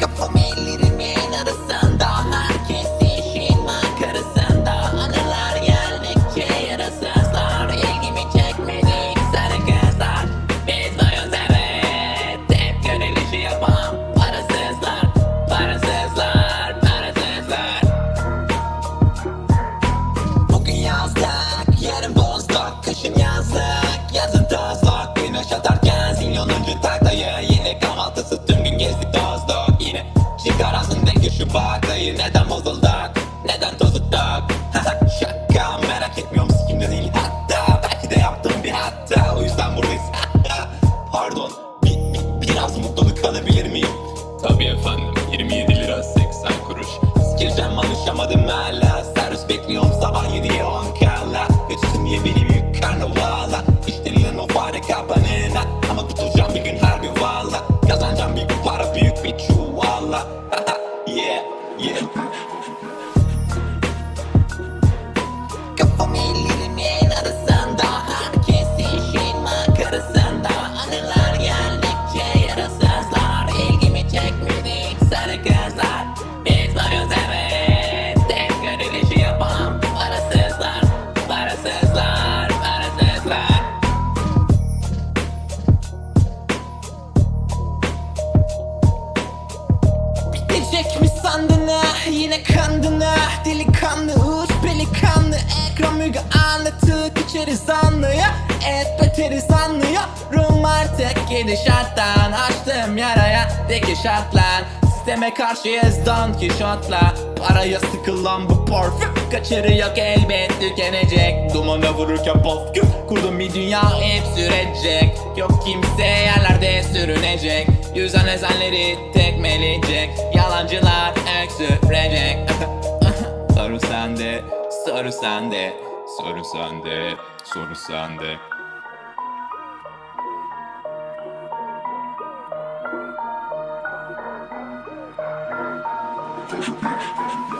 Kafam ellerimin arasında Herkes işin makarasında Anılar geldikçe yarasızlar İlgimi çekmedi sarı kızlar Biz bayız evet Hep gönül işi yapan Parasızlar Parasızlar Bugün yazdık, yarın bozduk Kışın yazlık, şu baklayı Neden bozulduk, neden tozulduk Şaka merak etmiyor musun kimde değil hatta. Belki de yaptım bir hatta O yüzden buradayız. Pardon, bir, bir, biraz mutluluk alabilir miyim? Tabii efendim 27 lira 80 kuruş. Sikireceğim alışamadım hala. Servis bekliyorum sabah Bitecek mi sandın ha? Yine kandın ha? Delikanlı uç pelikanlı. Ekran müge anlatık içeri zanlıya Et beteri sanlıyorum artık Gidişattan açtım yaraya Dikiş Sisteme karşıyız Don Quixote'la. Paraya sıkılan bu parfüm Kaçarı yok elbet tükenecek. Dumana vururken paf güm Kurdum bir dünya hep sürecek. Yok kimse yerlerde sürünecek. Yüzden ezenleri tekmeleyecek Yalancılar öksürecek Soru sende, soru sende Soru sende soru sende